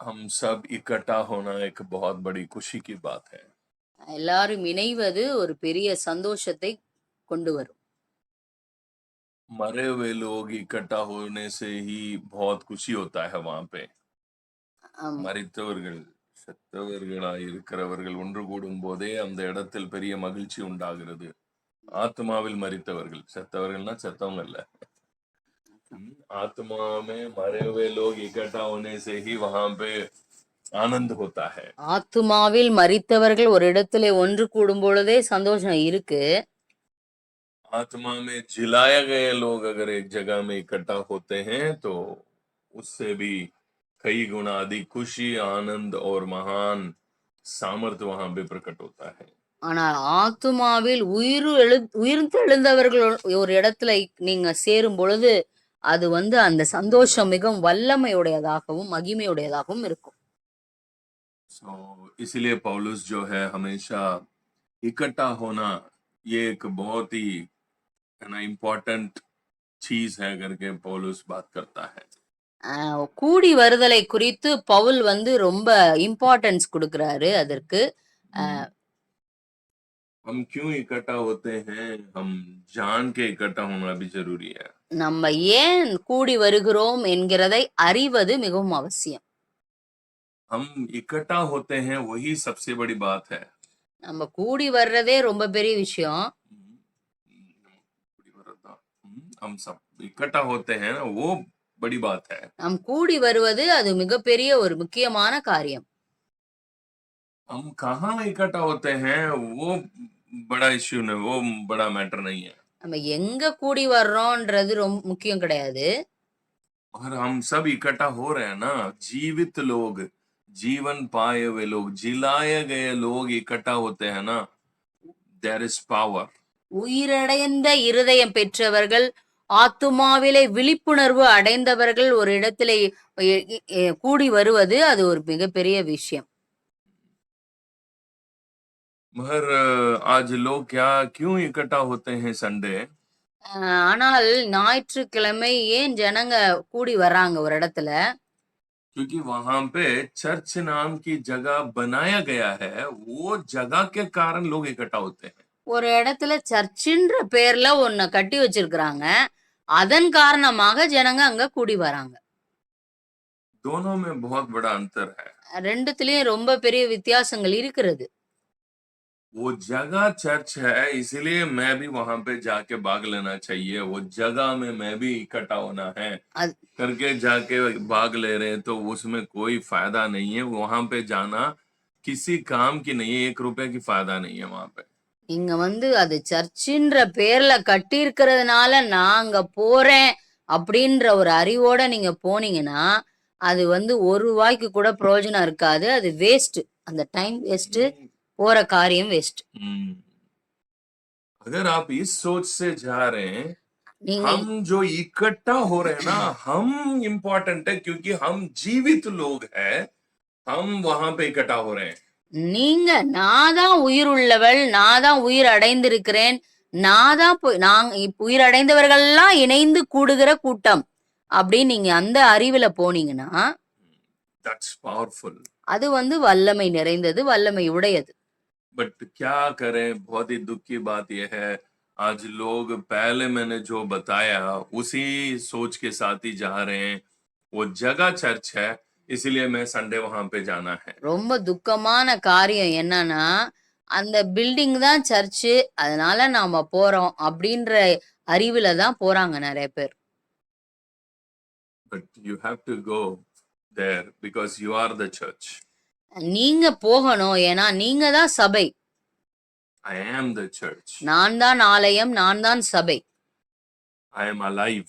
हम सब इकट्ठा होना एक बहुत बड़ी खुशी की बात है எல்லாரும் இணைவது ஒரு பெரிய சந்தோஷத்தை கொண்டு வரும் मरे हुए लोग इकट्ठा होने से ही बहुत खुशी होता है वहां पे ஆம், மரித்தவர்கள் செத்தவர்களாய் இருக்கிறவர்கள் ஒன்று கூடும் போதே அந்த இடத்தில் பெரிய மகிழ்ச்சி உண்டாகிறது ஆத்மாவில் மரித்தவர்கள் செத்தவர்கள்னா செத்தவங்க இல்ல हम्म, आत्मा में मरे हुए लोग इकट्ठा होने से ही वहां पे आनंद होता है ஆத்துமாவில் மரித்தவர்கள் ஒரு இடத்துல ஒன்று கூடும் பொழுதே சந்தோஷம் இருக்கு आत्मा में जिलाया गए लोग अगर एक जगह में इकट्ठा होते हैं तो उससे भी कई गुना अधिक खुशी आनंद और महान सामर्थ्य वहां पे प्रकट होता है ஆனால் ஆத்துமாவில் உயிர் எழு உயிர்த்தெழுந்தவர்கள் ஒரு இடத்துல நீங்க சேரும் பொழுது அது வந்து அந்த சந்தோஷம் மிகவும் வல்லமையுடையதாகவும் மகிமையுடையதாகவும் இருக்கும் सो इसलिए पौलुस जो है हमेशा इकट्ठा होना ये एक बहुत ही है ना इम्पोर्टेंट चीज है करके पौलुस बात करता है ஆஹ் கூடி வருதலை குறித்து பவுல் வந்து ரொம்ப இம்பார்ட்டன்ஸ் கொடுக்கறாரு அதற்கு ஆஹ் हम क्यों इकट्ठा होते हैं हम जान के इकट्ठा होना भी जरूरी है நம்ம ஏன் கூடி வருகிறோம் என்கிறதை அறிவது மிகவும் அவசியம் हम इकट्ठा होते हैं वही सबसे बड़ी बात है நம்ம கூடி வர்றதே ரொம்ப பெரிய விஷயம் हम सब इकट्ठा होते हैं ना वो बड़ी बात है நாம் கூடி வருவது அது மிகப்பெரிய ஒரு முக்கியமான காரியம் हम कहाँ इकट्ठा होते हैं वो बड़ा इश्यू नहीं वो बड़ा मैटर नहीं है நம்ம எங்க கூடி வர்றோம்ன்றது ரொம்ப முக்கியம் கிடையாது और हम सब इकट्ठा हो रहे हैं ना जीवित लोग जीवन पाए हुए लोग जिलाए गए लोग इकट्ठा होते हैं ना देर इज पावर உயிரடைந்த இருதயம் பெற்றவர்கள் ஆத்துமாவிலே விழிப்புணர்வு அடைந்தவர்கள் ஒரு இடத்திலே எ- எ- கூடி வருவது அது ஒரு மிகப்பெரிய விஷயம் मगर आज लोग क्या क्यों इकट्ठा होते हैं संडे ஆஹ் ஆனால் ஞாயிற்றுக்கிழமை ஏன் ஜனங்க கூடி வர்றாங்க ஒரு இடத்துல क्योंकि वहां पे चर्च नाम की जगह बनाया गया है वो जगह के कारण लोग इकट्ठा होते हैं ஒரு இடத்துல சர்ச்சுன்ற பேர்ல ஒன்ன கட்டி வச்சிருக்கிறாங்க அதன் காரணமாக ஜனங்க அங்க கூடி வராங்க दोनों में बहुत बड़ा अंतर है ரெண்டுத்துலயும் ரொம்ப பெரிய வித்தியாசங்கள் இருக்கிறது वो जगह चर्च है इसलिए मैं भी वहां पे जाके भाग लेना चाहिए वो जगह में मैं भी इकट्ठा होना है अ- करके जाके भाग ले रहे हैं तो उसमें कोई फायदा नहीं है वहां पे जाना किसी काम की नहीं है एक रुपए की फायदा नहीं है वहां पे இங்க வந்து அது சர்ச்சுன்ற பேர்ல கட்டி இருக்கிறதுனால நான் அங்க போறேன் அப்படின்ற ஒரு அறிவோட நீங்க போனீங்கன்னா அது வந்து ஒரு ரூபாய்க்கு கூட பிரயோஜனம் இருக்காது அது வேஸ்ட் அந்த டைம் வேஸ்ட் போற காரியம் வேஸ்ட் हम्म। अगर आप इस सोच से जा रहे हैं நீங்க हम जो इकट्ठा हो रहे हैं ना हम इम्पोर्टेंट है क्योंकि हम जीवित लोग हैं हम वहां पे इकट्ठा हो रहे हैं நீங்க நான் தான் உயிர் உள்ளவள் நான் தான் உயிர் அடைந்திருக்கிறேன் நான் தான் போய் நாங்க இப்ப உயிர் அடைந்தவர்கள்லாம் இணைந்து கூடுகிற கூட்டம் அப்படின்னு நீங்க அந்த அறிவுல போனீங்கன்னா दैट्स पावरफुल அது வந்து வல்லமை நிறைந்தது வல்லமை உடையது बट क्या करें बहुत ही दुख की बात यह है आज लोग पहले मैंने जो बताया उसी सोच के साथ ही जा रहे हैं वो जगह चर्च है इसीलिए मैं संडे वहां पे जाना है ரொம்ப துக்கமான காரியம் என்னன்னா அந்த பில்டிங் தான் சர்ச்சு அதனால நாம போறோம் அப்படின்ற அறிவுல தான் போறாங்க நிறைய பேர் but you have to go there because you are the church நீங்க போகணும் ஏன்னா நீங்க தான் சபை आई एम द चर्च நான் தான் ஆலயம் நான் தான் சபை आई एम अलाइव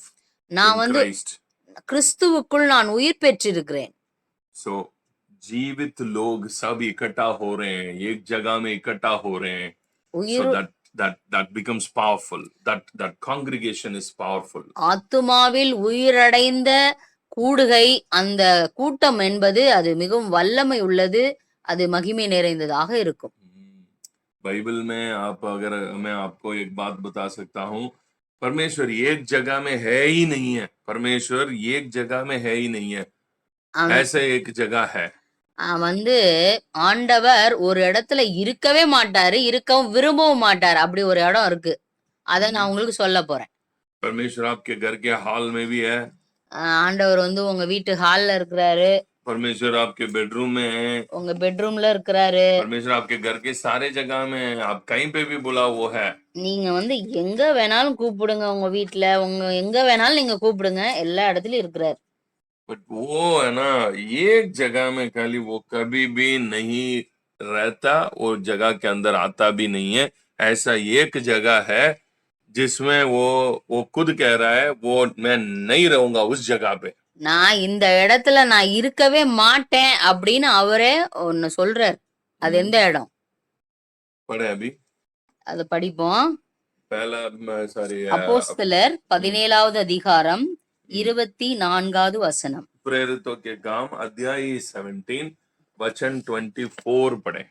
நான் in வந்து Christ. கிறிஸ்துவுக்குள் நான் உயிர் பெற்றிருக்கிறேன் सो जीवित लोग सब इकट्ठा हो रहे हैं एक जगह में इकट्ठा हो रहे हैं உயிர் so that that that becomes powerful that that congregation is powerful ஆத்துமாவில் உயிரடைந்த கூடுகை அந்த கூட்டம் என்பது அது மிகவும் வல்லமை உள்ளது அது மகிமை நிறைந்ததாக இருக்கும் हम्म, बाइबल में आप अगर मैं आपको एक बात बता सकता हूँ परमेश्वर एक जगह में है ही नहीं है परमेश्वर एक जगह में है ही नहीं है அவன் ऐसे एक जगह है ஆஹ் வந்து ஆண்டவர் ஒரு இடத்துல இருக்கவே மாட்டாரு இருக்கவும் விரும்பவும் மாட்டாரு அப்படி ஒரு இடம் இருக்கு அத நான் உங்களுக்கு சொல்ல போறேன் परमेश्वर आपके घर के हॉल में भी है ஆஹ் ஆண்டவர் வந்து உங்க வீட்டு ஹால்ல இருக்கிறாரு परमेश्वर आपके बेडरूम में है உங்க பெட்ரூம்ல இருக்கிறாரு परमेश्वर आपके घर के सारे जगह में है आप कहीं पे भी बुला वो है நீங்க வந்து எங்க வேணாலும் கூப்பிடுங்க உங்க வீட்ல உங்க எங்க வேணாலும் நீங்க கூப்பிடுங்க எல்லா இடத்துலயும் இருக்கிறாரு बट वो है ना एक जगह में खाली वो कभी भी नहीं रहता वो जगह के अंदर आता भी नहीं है ऐसा एक जगह है जिसमें वो वो खुद कह रहा है वो मैं नहीं रहूंगा उस जगह पे நான் இந்த இடத்துல நான் இருக்கவே மாட்டேன் அப்படின்னு அவரே ஒன்னு சொல்றாரு அது எந்த இடம் पढ़े अभी அத படிப்போம் पहला सॉरी அப்போஸ்தலர் பதினேழாவது அதிகாரம் இருபத்தி நான்காவது வசனம் प्रेरितों के काम अध्याय 17 वचन 24 पढ़े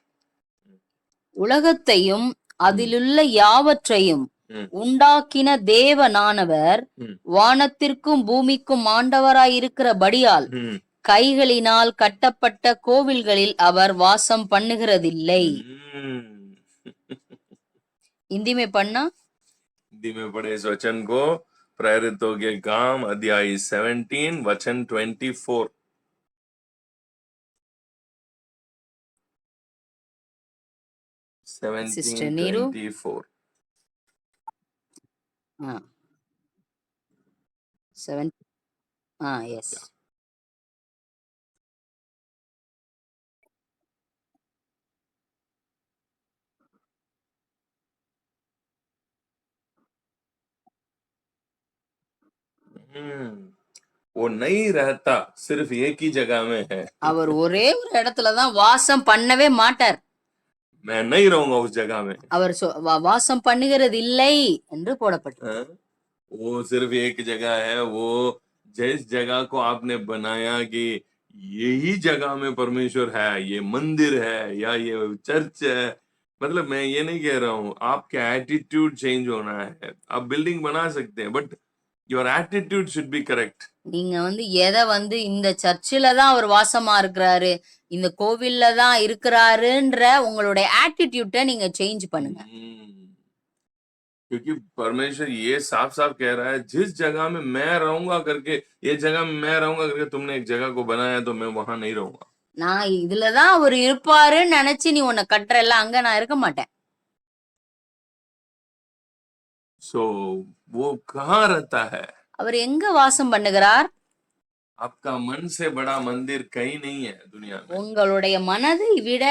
உலகத்தையும் அதிலுள்ள யாவற்றையும் ம். உண்டாக்கின தேவனானவர் ம். வானத்திற்கும் பூமிக்கும் ஆண்டவராயிருக்கிறபடியால் हम्म கைகளினால் கட்டப்பட்ட கோவில்களில் அவர் வாசம் பண்ணுகிறதில்லை हम्म। இந்திமை பண்ணா हिंदी में पढ़े इस वचन को प्रेरितों के काम अध्याय 17 वचन 24 Sister 17 Neeru. 24 செவன் ஆ எஸ் हम्म वो नहीं रहता सिर्फ एक ही जगह में है அவர் ஒரே ஒரு இடத்துலதான் வாசம் பண்ணவே மாட்டார் मैं नहीं रहूंगा उस जगह में அவர் சொ- வா- வாசம் பண்ணுகிறது இல்லை என்று போடப்பட்டது हाँ? वो सिर्फ एक जगह है वो जिस जगह को आपने बनाया कि यही जगह में परमेश्वर है ये मंदिर है या ये चर्च है मतलब मैं ये नहीं कह रहा हूँ आपका एटीट्यूड चेंज होना है आप बिल्डिंग बना सकते हैं but your attitude should be correct நீங்க வந்து எதை வந்து இந்த சர்ச்சில தான் அவர் வாசமா இருக்கிறாரு இந்த கோவில்ல தான் இருக்கிறாருன்ற உங்களுடைய ஆட்டிடியூட்டை நீங்க சேஞ்ச் பண்ணுங்க क्योंकि परमेश्वर ये साफ साफ कह रहा है जिस जगह में मैं रहूंगा करके ये जगह में मैं रहूंगा करके तुमने एक जगह को बनाया तो मैं वहां नहीं रहूंगा நான் இதுலதான் அவர் இருப்பாருன்னு நினைச்சு நீ உன்னை கட்டுறல அங்க நான் இருக்க மாட்டேன் सो वो कहाँ रहता है அவர் எங்க வாசம் பண்ணுகிறார் आपका मन से बड़ा मंदिर कहीं नहीं है दुनिया में உங்களுடைய மனதை விட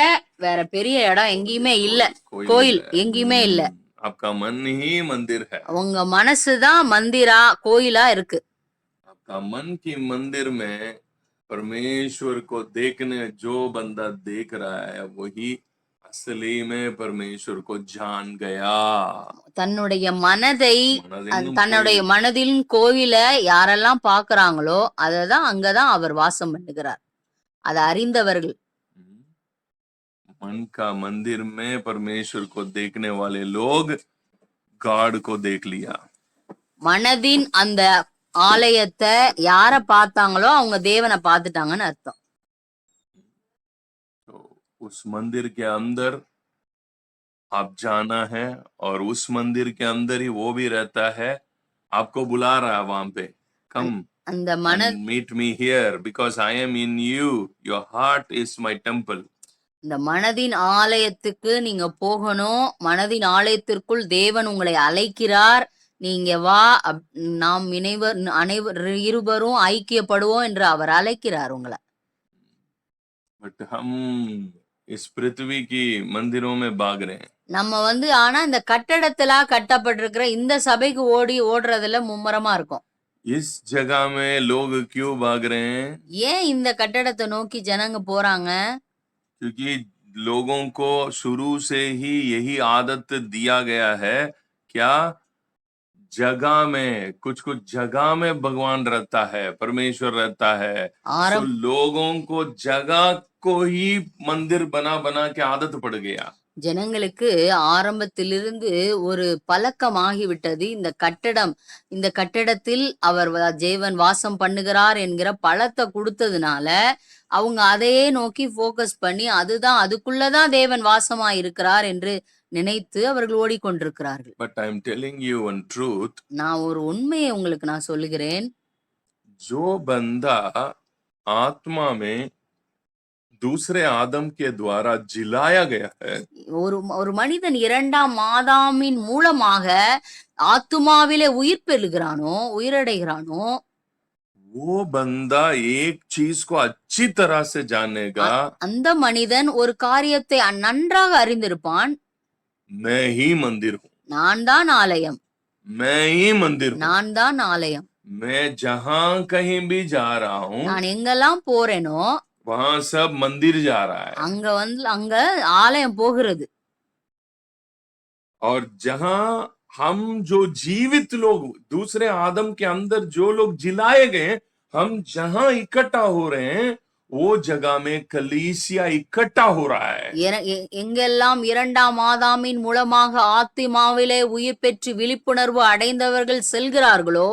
வேற பெரிய இடம் எங்கேயுமே இல்ல कोई கோயில் नहीं है। எங்கேயுமே இல்ல हम्म, आपका मन ही मंदिर है உங்க மனசுதான் மந்திரா கோயிலா இருக்கு आपका मन की मंदिर में परमेश्वर को देखने जो बंदा देख रहा है वही असली में परमेश्वर को जान गया தன்னுடைய மனதை मनदिन அஹ், தன்னுடைய மனதின் கோவில யாரெல்லாம் பாக்குறாங்களோ அததான் அங்கதான் அவர் வாசம் பண்ணுகிறார் அதை அறிந்தவர்கள் हम्म, मन का मंदिर में परमेश्वर को देखने वाले लोग गॉड को देख लिया மனதின் அந்த ஆலயத்தை யார பார்த்தாங்களோ அவங்க தேவனை பார்த்துட்டாங்கன்னு அர்த்தம் तो उस मंदिर के अंदर आप जाना है और उस मंदिर के अंदर ही वो भी रहता है आपको बुला रहा है वहां पे कम அந்த மன meet me here because I am in you your heart is my temple இந்த மனதின் ஆலயத்துக்கு நீங்க போகணும் மனதின் ஆலயத்திற்குள் தேவன் உங்களை அழைக்கிறார் நீங்க வா அப்- நாம் இணைவர் அனைவர் இருவரும் ஐக்கியப்படுவோம் என்று அவர் அழைக்கிறார் உங்களை बट हम इस पृथ्वी की मंदिरों में भाग रहे हैं நம்ம வந்து ஆனா இந்த கட்டடத்துல கட்டப்பட்டிருக்கிற இந்த சபைக்கு ஓடி ஓடுறதுல மும்முரமா இருக்கும் इस जगह में लोग क्यों भाग रहे हैं ஏன் இந்த கட்டடத்தை நோக்கி ஜனங்க போறாங்க क्योंकि लोगों को शुरू से ही यही आदत दिया गया है क्या जगह में कुछ कुछ जगह में भगवान रहता है परमेश्वर रहता है तो ஆரம் लोगों को जगह को ही मंदिर बना बना के आदत पड़ गया ஜனங்களுக்கு ஆரம்பத்திலிருந்து ஒரு பழக்கமாகிவிட்டது இந்த கட்டடம் இந்த கட்டடத்தில் அவர் வ- தேவன் வாசம் பண்ணுகிறார் என்கிற பழத்தை கொடுத்ததுனால அவங்க அதையே நோக்கி ஃபோக்கஸ் பண்ணி அதுதான் அதுக்குள்ளதான் தேவன் வாசமா இருக்கிறார் என்று நினைத்து அவர்கள் ஓடிக்கொண்டிருக்கிறார்கள் But I'm telling you one truth. நான் ஒரு உண்மையை உங்களுக்கு நான் சொல்லுகிறேன் जो बंदा आत्मा में दूसरे आदम के द्वारा जिलाया गया है ஒரு ஒரு மனிதன் இரண்டாம் மாதாமின் மூலமாக ஆத்துமாவிலே உயிர் பெறுகிறானோ உயிரடைகிறானோ वो बंदा एक चीज को अच्छी तरह से जानेगा அந்த மனிதன் ஒரு காரியத்தை அ- நன்றாக அறிந்திருப்பான் मैं ही मंदिर हूँ நான் தான் ஆலயம் मैं ही मंदिर हूँ நான் தான் ஆலயம் मैं जहां कहीं भी जा रहा हूँ நான் எங்கெல்லாம் போறேனோ वहां सब मंदिर जा रहा है அங்க வந்து அங்க ஆலயம் போகிறது और जहां हम जो जीवित लोग दूसरे आदम के अंदर जो लोग जिलाए गए हम जहां इकट्ठा हो रहे हैं वो जगह में कलीसिया इकट्ठा हो रहा है எர- எ- எங்கெல்லாம் இரண்டாம் மாதாமின் மூலமாக ஆத்திமாவிலே உயிர் பெற்று விழிப்புணர்வு அடைந்தவர்கள் செல்கிறார்களோ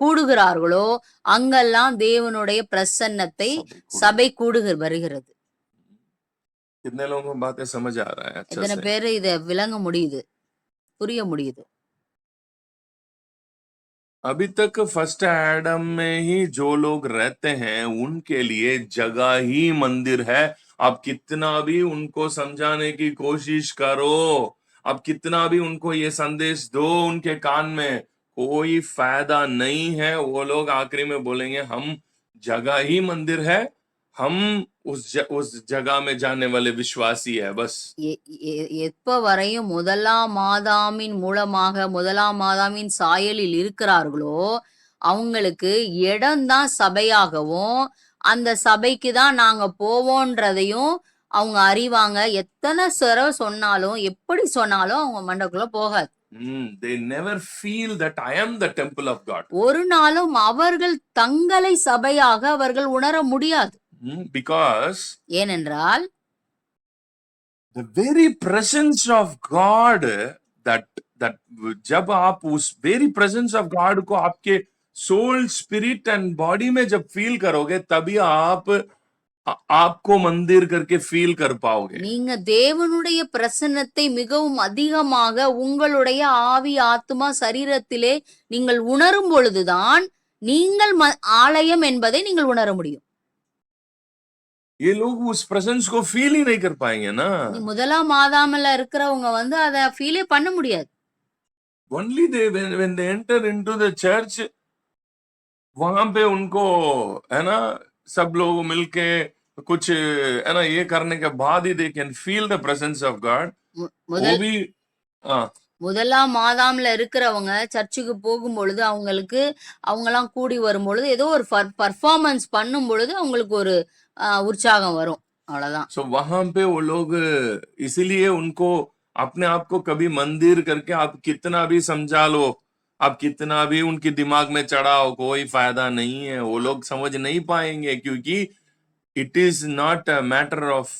கூடுகிறார்களோ அங்கெல்லாம் தேவனுடைய பிரசன்னத்தை சபை கூடுக வருகிறது कितने लोगों को बातें समझ आ रहा है अच्छा எத்தனை से பேரு இத விளங்க முடியுது புரிய முடியுது अभी तक फ़र्स्ट एडम में ही जो लोग रहते हैं, उनके लिए जगह ही मंदिर है। आप कितना भी उनको समझाने की कोशिश करो। आप कितना भी उनको ये संदेश दो उनके कान में, कोई फ़ायदा नहीं है। वो लोग आखिरी में बोलेंगे, हम जगह ही मंदिर है। हम उस ज, उस जगह में जाने वाले विश्वासी है बस எ- எ- எப்ப வரையும் முதலாம் மாதாமின் மூலமாக முதலாம் மாதாமின் சாயலில் இருக்கிறார்களோ அவங்களுக்கு இடம்தான் சபையாகவும் அந்த சபைக்கு தான் நாங்க போவோன்றதையும் அவங்க அறிவாங்க எத்தனை தடவை சொன்னாலும் எப்படி சொன்னாலும் அவங்க மண்டக்குள்ள போகாது Hmm, they never feel that I am the temple of God ஒரு நாளும் அவர்கள் தங்களை சபையாக அவர்கள் உணர முடியாது Hmm, because ஏனென்றால் the very presence of God that that जब आप उस very presence of God को आपके soul spirit and body में जब feel करोगे तभी आप आ- आपको मंदिर करके feel कर पाओगे நீங்க தேவனுடைய பிரசன்னத்தை மிகவும் அதிகமாக உங்களுடைய ஆவி ஆத்மா சரீரத்திலே நீங்கள் உணரும் பொழுதுதான் நீங்கள் ம- ஆலயம் என்பதை நீங்கள் உணர முடியும் ये लोग उस presence को feel ही नहीं कर पाएंगे ना நீ முதலாம் மாதாமல இருக்கிறவங்க வந்து அதை ஃபீலே பண்ண முடியாது only they when, when they enter into the church वहां पे उनको है ना सब लोग मिलके कुछ है ना ये करने के बाद ही they can feel the presence of God மு- वो முதல் भी हाँ முதலாம் மாதாம்ல இருக்கிறவங்க சர்ச்சுக்கு போகும் பொழுது அவங்களுக்கு அவங்கெல்லாம் கூடி வரும் பொழுது ஏதோ ஒரு பர்ஃபார்மன்ஸ் பண்ணும் பொழுது அவங்களுக்கு ஒரு ஆஹ், உற்சாகம் வரும் அவ்வளவுதான் सो वहां पे वो लोग इसीलिए उनको अपने आप को कभी मंदिर करके आप कितना भी समझा लो आप कितना भी उनके दिमाग में चढ़ाओ कोई फायदा नहीं है वो लोग समझ नहीं पाएंगे क्योंकि it is not a matter of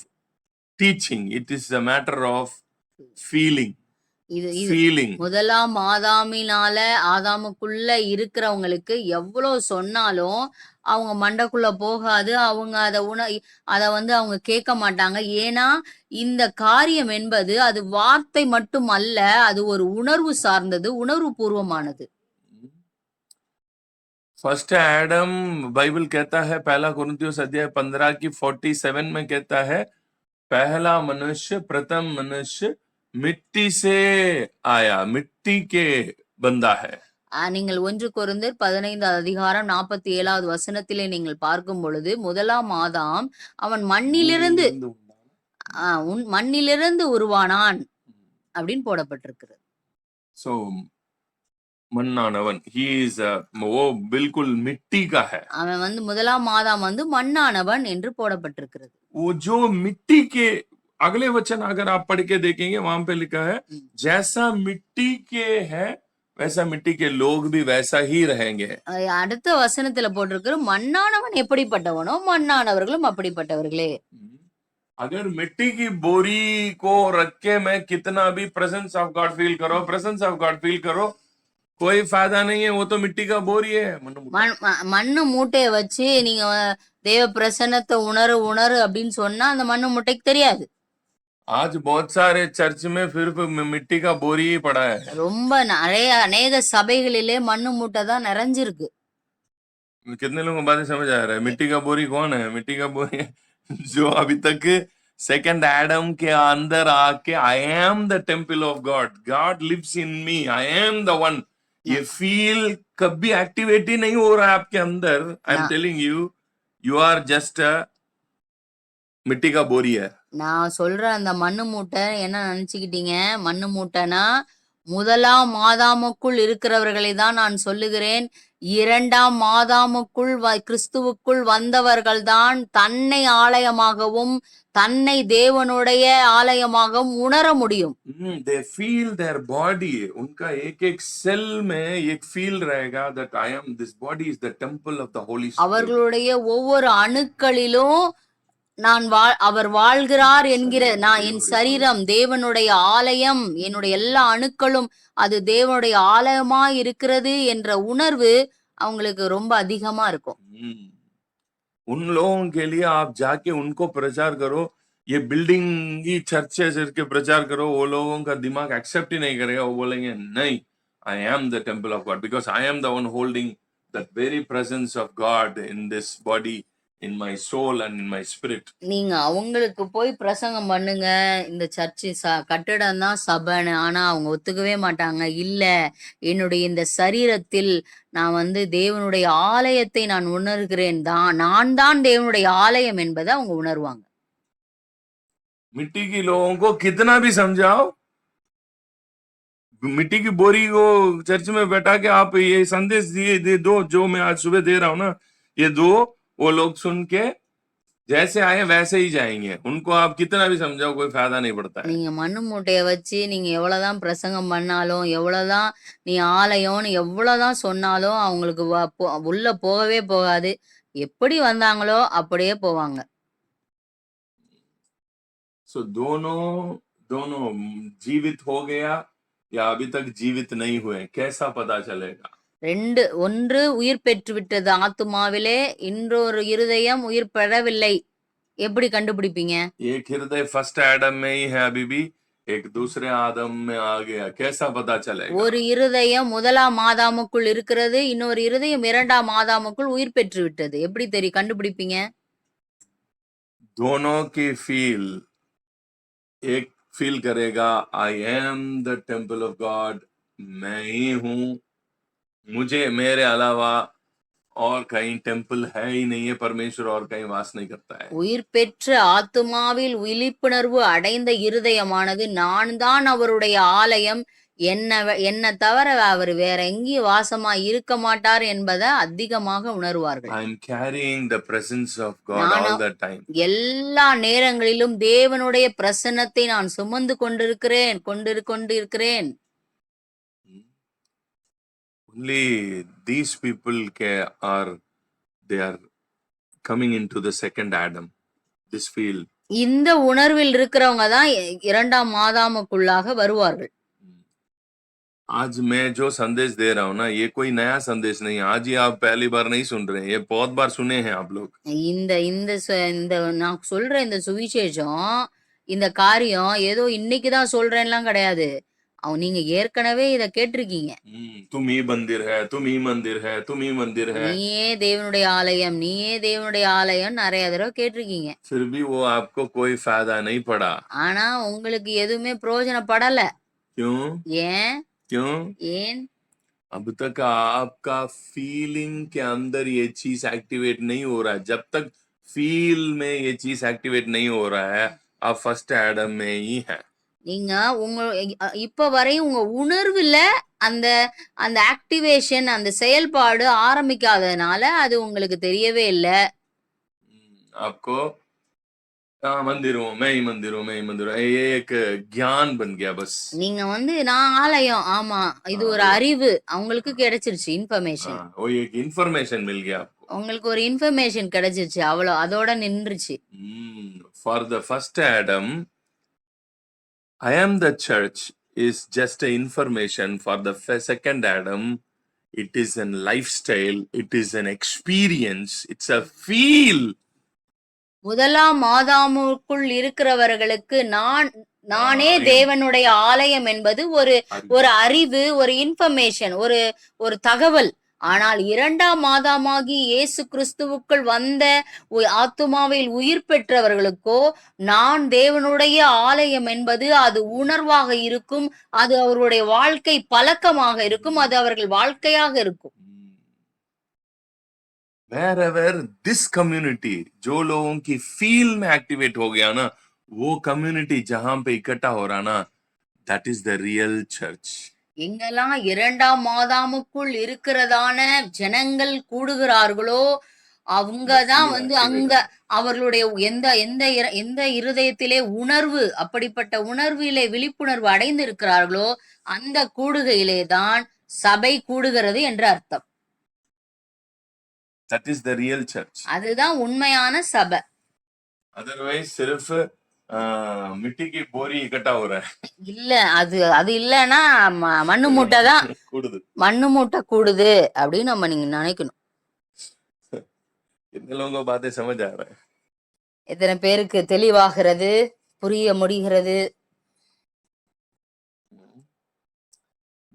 teaching it is a matter of feeling இது இது फीलिंग முதலாம் ஆதாமினால ஆதாமுக்குள்ள இருக்கிறவங்களுக்கு எவ்வளவு சொன்னாலும் அவங்க மண்டைக்குள்ள போகாது அவங்க அதை உண அதை வந்து அவங்க கேட்க மாட்டாங்க ஏன்னா இந்த காரியம் என்பது அது வார்த்தை மட்டும் அல்ல அது ஒரு உணர்வு சார்ந்தது உணர்வு பூர்வமானது फर्स्ट एडम बाइबल कहता है पहला कुरिन्थियोस अध्याय पंद्रह की फोर्टी सेवन में कहता है पहला मनुष्य प्रथम मनुष्य மிட்டி சே ஆயா மிட்டி கே பந்தா ஹே நீங்கள் ஒன்று குருந்தர் பதினைந்து அதிகாரம் நாற்பத்தி ஏழாவது வசனத்திலே நீங்கள் பார்க்கும் பொழுது முதலாம் ஆதாம் அவன் மண்ணிலிருந்து உன் மண்ணிலிருந்து உருவானான் அப்படின்னு போடப்பட்டிருக்கிறது. சோ மண்ணானவன் ஹி இஸ் ஓ பில்குல் மிட்டிக்காக அவன் வந்து முதலாம் மாதம் வந்து மண்ணானவன் என்று போடப்பட்டிருக்கிறது. ஓ ஜோ மிட்டிக்கே अगले वचन अगर आप पढ़ के देखेंगे वहां पे लिखा है हम्म। जैसा मिट्टी के है वैसा मिट्टी के लोग भी वैसा ही रहेंगे அஹ் அடுத்த வசனத்துல போட்டிருக்கு மண்ணானவன் எப்படிப்பட்டவனோ மண்ணானவர்களும் அப்படிப்பட்டவர்களே अगर मिट्टी की बोरी को रख के मैं कितना भी प्रेजेंस ऑफ गॉड फील करो प्रेजेंस ऑफ गॉड फील करो कोई फायदा नहीं है वो तो मिट्टी का बोरी है मनु मुट्ठा। மண் ம- மண்ணு மூட்டைய வச்சு நீங்க அஹ், தேவ பிரசன்னத்தை உணரு உணரு அப்படின்னு சொன்னா அந்த மண்ணு மூட்டைக்கு தெரியாது आज बहुत सारे चर्च में फिर भी मिट्टी का बोरी ही पड़ा है ரொம்ப நிறைய அநேக சபைகளிலே மண்ணு மூட்டை தான் நிறைஞ்சிருக்கு कितने लोगों को बातें समझ आ रहा है मिट्टी का बोरी कौन है मिट्टी का बोरी जो अभी तक सेकंड एडम के अंदर आके I am the temple of God God lives in me I am the one ये फील कभी एक्टिवेट ही नहीं हो रहा है आपके अंदर आई एम ना। Telling you you are just मिट्टी का बोरी है நான் சொல்ற அந்த மண்ணு மூட்டை என்ன நினைச்சுக்கிட்டீங்க மண்ணு மூட்டைனா முதலாம் மாதாமுக்குள் இருக்கிறவர்களை தான் நான் சொல்லுகிறேன் இரண்டாம் மாதாமுக்குள் வ- கிறிஸ்துவுக்குள் வந்தவர்கள் தான் தன்னை ஆலயமாகவும் தன்னை தேவனுடைய ஆலயமாகவும் உணர முடியும் दे फील देयर बॉडी उनका एक एक सेल में एक फील रहेगा that I am this body is the temple of the Holy Spirit அவர்களுடைய ஒவ்வொரு அணுக்களிலும் நான் வாழ் அவர் வாழ்கிறார் என்கிற நான் என் சரீரம் தேவனுடைய ஆலயம் என்னுடைய எல்லா அணுக்களும் அது தேவனுடைய ஆலயமா இருக்கிறது என்ற உணர்வு அவங்களுக்கு ரொம்ப அதிகமா இருக்கும் हम्म। उन लोगों के लिए आप जाके उनको प्रचार करो ये बिल्डिंग ही चर्चेस के प्रचार करो वो लोगों का दिमाग एक्सेप्ट ही नहीं करेगा वो बोलेंगे नहीं I am the temple of God because I am the one holding the very presence of God in this body in my soul and in my spirit நீங்க அவங்களுக்கு போய் பிரசங்கம் பண்ணுங்க இந்த சர்ச்சு ச கட்டிடம் தான் சபைன்னு ஆனா அவங்க ஒத்துக்கவே மாட்டாங்க இல்ல என்னுடைய இந்த சரீரத்தில் நான் வந்து தேவனுடைய ஆலயத்தை நான் உணர்கிறேன் தான் நான் தான் தேவனுடைய ஆலயம் என்பதை அவங்க உணர்வாங்க मिट्टी की लोगों को कितना भी समझाओ मिट्टी की बोरी को चर्च में बैठा के आप ये संदेश दिए दे दो जो मैं आज सुबह दे रहा हूं ना ये दो वो लोग सुन के जैसे आए वैसे ही जाएंगे उनको आप कितना भी समझाओ कोई फायदा नहीं पड़ता है நீங்க மண்ணு மூட்டைய வச்சு நீங்க எவ்வளவுதான் பிரசங்கம் பண்ணாலும் எவ்வளவுதான் நீ ஆலயம்னு எவ்வளவுதான் சொன்னாலும் அவங்களுக்கு வ- போ- உள்ள போகவே போகாது எப்படி வந்தாங்களோ அப்படியே போவாங்க सो दोनों दोनों जीवित हो गया या अभी तक जीवित नहीं हुए कैसा पता चलेगा ரெண்டு ஒன்று உயிர் பெற்று விட்டது ஆத்துமாவிலே இன்னொரு இருதயம் உயிர் பெறவில்லை எப்படி கண்டுபிடிப்பீங்க एक हृदय फर्स्ट एडम में ही है अभी भी एक दूसरे आदम में आ गया कैसा पता चलेगा ஒரு இருதயம் முதலாம் மாதாமுக்குள் இருக்கிறது இன்னொரு இருதயம் இரண்டாம் மாதாமுக்குள் உயிர் பெற்று விட்டது எப்படி தெரியும் கண்டுபிடிப்பீங்க दोनों की फील एक फील करेगा I am the temple of God मैं ही हूं मुझे मेरे अलावा और कहीं टेम्पल है ही नहीं है परमेश्वर और कहीं वास नहीं करता है உயிர் பெற்ற ஆத்துமாவில் விழிப்புணர்வு அடைந்த இருதயமானது நான் தான் அவருடைய ஆலயம் என்ன என்ன தவிர அவர் வேற எங்கேயும் வாசமா இருக்க மாட்டார் என்பதை அதிகமாக உணர்வார்கள் I am carrying the presence of God நானும் all the time. எல்லா நேரங்களிலும் தேவனுடைய பிரசன்னத்தை நான் சுமந்து கொண்டிருக்கிறேன் கொண்டிரு கொண்டிருக்கிறேன் Only these people ca- are they are coming into the second Adam. This field. இந்த உணர்வில் இருக்கிறவங்க தான் இ- இரண்டாம் மாதாமுக்குள்ளாக வருவார்கள் आज मैं जो संदेश दे रहा हूँ ना ये कोई नया संदेश नहीं है आज ही आप पहली बार नहीं सुन रहे हैं ये बहुत बार सुने हैं आप लोग இந்த இந்த சு- இந்த நான் சொல்ற இந்த சுவிசேஷம் இந்த காரியம் ஏதோ இன்னைக்கு தான் சொல்றேன்லாம் கிடையாது அவன் நீங்க ஏற்கனவே இத கேட்டிருக்கீங்க हम्म, तुम ही मंदिर है तुम ही मंदिर है तुम ही मंदिर है நீயே தேவனுடைய ஆலயம் நீயே தேவனுடைய ஆலயம் நிறைய தடவை கேட்டிருக்கீங்க फिर भी वो आपको कोई फायदा नहीं पड़ा ஆனா உங்களுக்கு எதுவுமே பிரயோஜனப்படல क्यों ஏன் क्यों ஏன் अब तक आपका फीलिंग के अंदर ये चीज एक्टिवेट नहीं हो रहा है जब तक फील में ये चीज एक्टिवेट नहीं हो रहा है आप फर्स्ट एडम में ही है நீங்க உங்க அ- இப்ப வரையும் உங்க உணர்வுல அந்த அந்த ஆக்டிவேஷன் அந்த செயல்பாடு ஆரம்பிக்காததுனால அது உங்களுக்கு தெரியவே இல்லை आपको हाँ मंदिर हूँ मैं ही मंदिर हूँ मैं ही मंदिर हूँ ये एक ज्ञान बन गया बस நீங்க வந்து நான் ஆலயம் ஆமா இது ஒரு हाँ, அறிவு அவங்களுக்கு கிடைச்சிருச்சு இன்ஃபர்மேஷன் हाँ वो एक इंफॉर्मेशन मिल गया आपको உங்களுக்கு ஒரு இன்ஃபர்மேஷன் கிடைச்சிருச்சு அவ்வளோ அதோட நின்றுச்சு हम्म for the first Adam, I am the church is just a information. For the f- second Adam, it is an lifestyle, it is an experience, it's a feel. முதலாம் ஆதாமுக்குள் இருக்கிறவர்களுக்கு நான் நானே. தேவனுடைய ஆலயம் என்பது ஒரு ஒரு அறிவு ஒரு இன்ஃபர்மேஷன் ஒரு ஒரு தகவல் ஆனால் இரண்டாம் மாதமாகி இயேசு கிறிஸ்துவுக்குள் வந்த உ- ஆத்துமாவில் உயிர் பெற்றவர்களுக்கோ நான் தேவனுடைய ஆலயம் என்பது அது உணர்வாக இருக்கும் அது அவருடைய வாழ்க்கை பழக்கமாக இருக்கும் அது அவர்கள் வாழ்க்கையாக இருக்கும் Wherever this community, जो लोगों की फील में एक्टिवेट हो गया ना वो कम्युनिटी जहां पे इकट्ठा हो रहा ना that is the real church எங்கெல்லாம் இரண்டாம் மாதாமுக்குள் இருக்கிறதான ஜனங்கள் கூடுகிறார்களோ அவங்கதான் வந்து அங்க அவர்களுடைய எந்த எந்த எந்த இருதயத்திலே உணர்வு அப்படிப்பட்ட உணர்விலே விழிப்புணர்வு அடைந்து இருக்கிறார்களோ அந்த கூடுகையிலே தான் சபை கூடுகிறது என்று அர்த்தம். அதுதான் உண்மையான சபை. அதர்வைஸ் சிறப்பு மிட்டிக்கு போரி இக்கட்டா ஒரு இல்ல அது அது இல்லன்னா மண்ணு மூட்டை தான். கூடுது. மண்ணு மூட்டை கூடுது அப்படின்னு நம்ம நீங்க நினைக்கணும். இந்தவங்க பார்த்து சமைச்சாரேன் எத்தனை பேருக்கு தெளிவாகிறது புரிய முடிகிறது.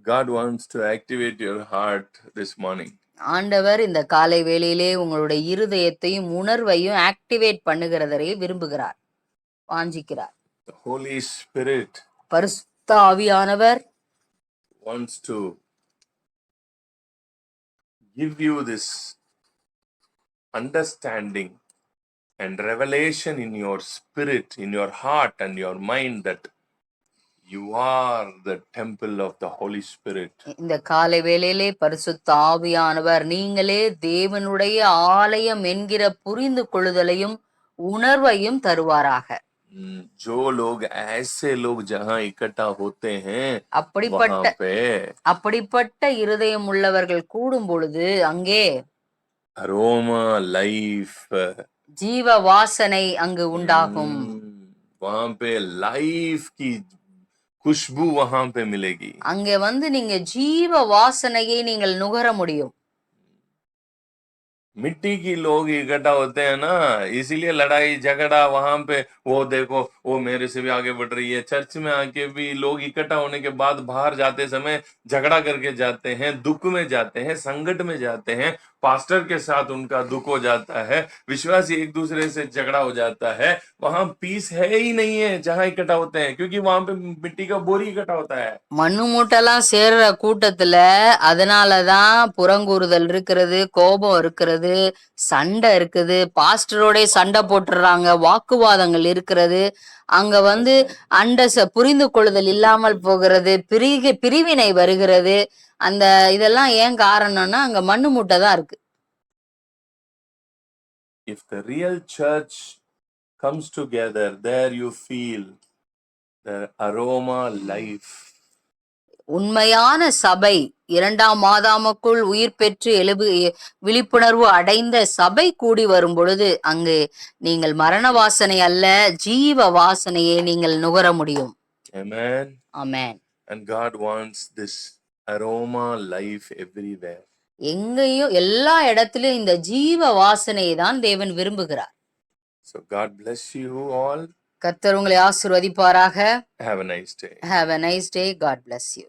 God wants to activate your heart this morning. ஆண்டவர் இந்த காலை வேளையிலே உங்களுடைய இருதயத்தையும் உணர்வையும் ஆக்டிவேட் பண்ணுகிறதரை விரும்புகிறார். வாஞ்சிக்கிறார் The Holy Spirit பரிசுத்த ஆவியானவர் wants to give you this understanding and revelation in your spirit, in your heart and your mind that you are the temple of the Holy Spirit. இந்த காலை வேளையிலே பரிசுத்த ஆவியானவர் நீங்களே தேவனுடைய ஆலயம் என்கிற புரிந்து கொள்ளுதலையும் உணர்வையும் தருவாராக जो लोग ऐसे लोग जहाँ इकट्ठा होते हैं அப்படிப்பட்ட वहां पे அப்படிப்பட்ட இருதயம் உள்ளவர்கள் கூடும் பொழுது அங்கே अरोमा लाइफ ஜீவ வாசனை அங்கு உண்டாகும் वहां पे लाइफ की खुशबू वहां पे मिलेगी அங்கே வந்து நீங்க ஜீவ வாசனையை நீங்கள் நுகர முடியும் मिट्टी की लोग इकट्ठा होते हैं ना, इसीलिए लड़ाई झगड़ा वहाँ पे, वो देखो, वो मेरे से भी आगे बढ़ रही है। चर्च में आके भी लोग इकट्ठा होने के बाद बाहर जाते समय झगड़ा करके जाते हैं, दुख में जाते हैं, संकट में जाते हैं। पास्टर के साथ उनका दुख हो जाता है विश्वासी एक दूसरे से झगड़ा हो जाता है वहां पीस है ही नहीं है जहां इकट्ठा होते हैं क्योंकि वहां पे मिट्टी का बोरी इकट्ठा होता है மண்ணு மூட்டைலாம் சேர்ற கூட்டத்துல அதனாலதான் புறங்கூறுதல் இருக்கிறது கோபம் இருக்கிறது சண்டை இருக்குது பாஸ்டரோட சண்டை போட்டுறாங்க வாக்குவாதங்கள் இருக்கிறது அங்க வந்து அண்ட புரிந்து கொள்ளுதல் இல்லாமல் போகிறது பிரிக பிரிவினை வருகிறது. அந்த இதெல்லாம் ஏன் காரணம்னா அங்க மண்ணு மூட்டை தான் இருக்கு. If the real church comes together there you feel the aroma life. உண்மையான சபை இரண்டாம் மாதாமுக்குள் உயிர் பெற்று எழுபு விழிப்புணர்வு அடைந்த சபை கூடி வரும் பொழுது அங்கு நீங்கள் மரண வாசனை அல்ல ஜீவ வாசனையை நீங்கள் நுகர முடியும். Amen. Amen. And god wants this aroma life everywhere. எங்கேயும் எல்லா இடத்திலும் இந்த ஜீவ வாசனையை தான் தேவன் விரும்புகிறார். So god bless you all. கர்த்தர் உங்களை ஆசிர்வதிப்பாராக. Have a nice day. Have a nice day God bless you